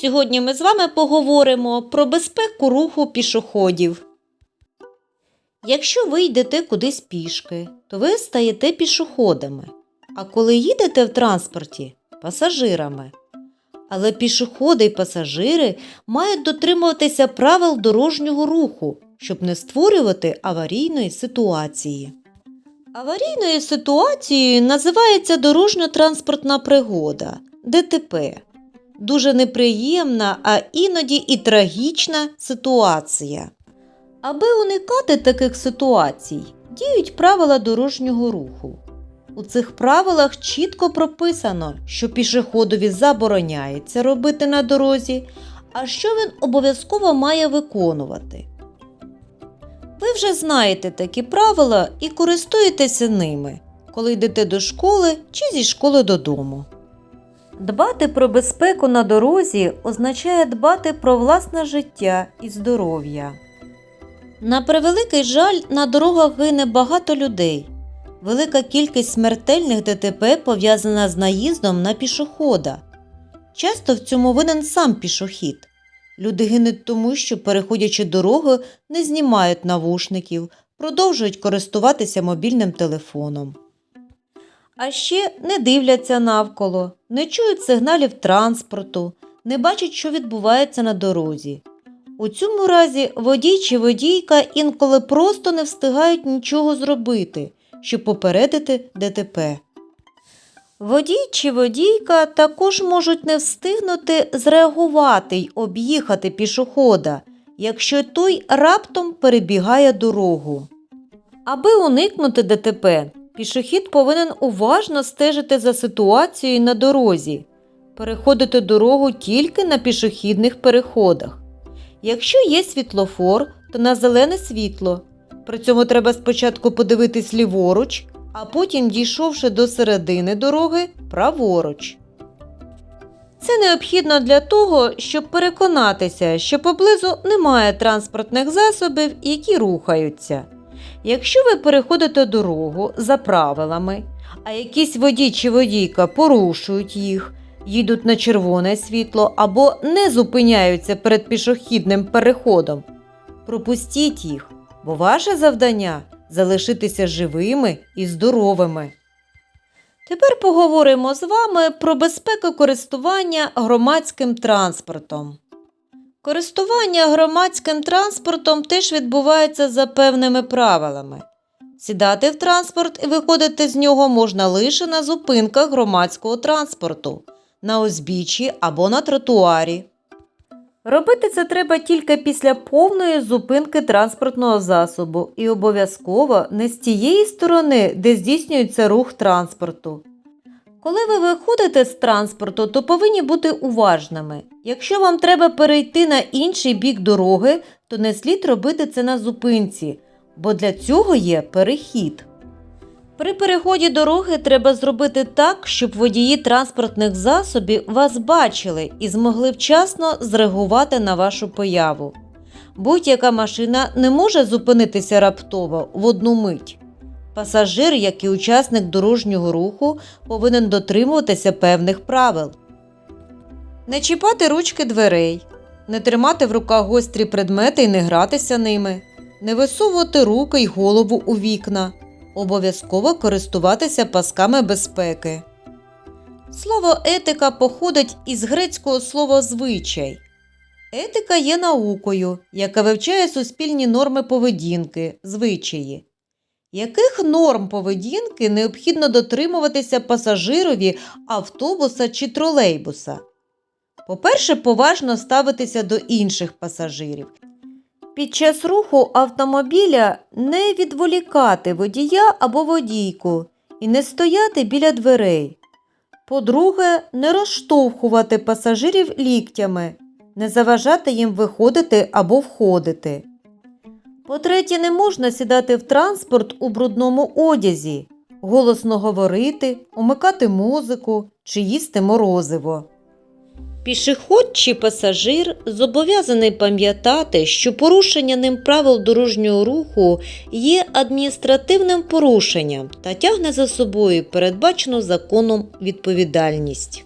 Сьогодні ми з вами поговоримо про безпеку руху пішоходів. Якщо ви йдете кудись пішки, то ви стаєте пішоходами, а коли їдете в транспорті пасажирами. Але пішоходи й пасажири мають дотримуватися правил дорожнього руху, щоб не створювати аварійної ситуації. Аварійною ситуацією називається дорожньо-транспортна пригода ДТП. Дуже неприємна, а іноді і трагічна ситуація. Аби уникати таких ситуацій, діють правила дорожнього руху. У цих правилах чітко прописано, що пішоходові забороняється робити на дорозі, а що він обов'язково має виконувати. Ви вже знаєте такі правила і користуєтеся ними, коли йдете до школи чи зі школи додому. Дбати про безпеку на дорозі означає дбати про власне життя і здоров'я. На превеликий жаль, на дорогах гине багато людей. Велика кількість смертельних ДТП пов'язана з наїздом на пішохода. Часто в цьому винен сам пішохід. Люди гинуть тому, що, переходячи дорогу, не знімають навушників, продовжують користуватися мобільним телефоном. А ще не дивляться навколо, не чують сигналів транспорту, не бачать, що відбувається на дорозі. У цьому разі водій чи водійка інколи просто не встигають нічого зробити, щоб попередити ДТП. Водій чи водійка також можуть не встигнути зреагувати й об'їхати пішохода, якщо той раптом перебігає дорогу. Аби уникнути ДТП, пішохід повинен уважно стежити за ситуацією на дорозі, переходити дорогу тільки на пішохідних переходах. Якщо є світлофор, то на зелене світло. При цьому треба спочатку подивитись ліворуч, а потім, дійшовши до середини дороги, праворуч. Це необхідно для того, щоб переконатися, що поблизу немає транспортних засобів, які рухаються. Якщо ви переходите дорогу за правилами, а якийсь водій чи водійка порушують їх, їдуть на червоне світло або не зупиняються перед пішохідним переходом, пропустіть їх, бо ваше завдання залишитися живими і здоровими. Тепер поговоримо з вами про безпеку користування громадським транспортом. Користування громадським транспортом теж відбувається за певними правилами. Сідати в транспорт і виходити з нього можна лише на зупинках громадського транспорту, на узбіччі або на тротуарі. Робити це треба тільки після повної зупинки транспортного засобу і обов'язково не з тієї сторони, де здійснюється рух транспорту. Коли ви виходите з транспорту, то повинні бути уважними. Якщо вам треба перейти на інший бік дороги, то не слід робити це на зупинці, бо для цього є перехід. При переході дороги треба зробити так, щоб водії транспортних засобів вас бачили і змогли вчасно зреагувати на вашу появу. Будь-яка машина не може зупинитися раптово в одну мить. Пасажир, як і учасник дорожнього руху, повинен дотримуватися певних правил. Не чіпати ручки дверей, не тримати в руках гострі предмети і не гратися ними, не висовувати руки й голову у вікна, обов'язково користуватися пасками безпеки. Слово етика походить із грецького слова звичай. Етика є наукою, яка вивчає суспільні норми поведінки, звичаї. Яких норм поведінки необхідно дотримуватися пасажирові автобуса чи тролейбуса? По-перше, поважно ставитися до інших пасажирів. Під час руху автомобіля не відволікати водія або водійку і не стояти біля дверей. По-друге, не розштовхувати пасажирів ліктями, не заважати їм виходити або входити. По-третє, не можна сідати в транспорт у брудному одязі, голосно говорити, умикати музику чи їсти морозиво. Пішохід чи пасажир зобов'язаний пам'ятати, що порушення ним правил дорожнього руху є адміністративним порушенням та тягне за собою передбачену законом відповідальність.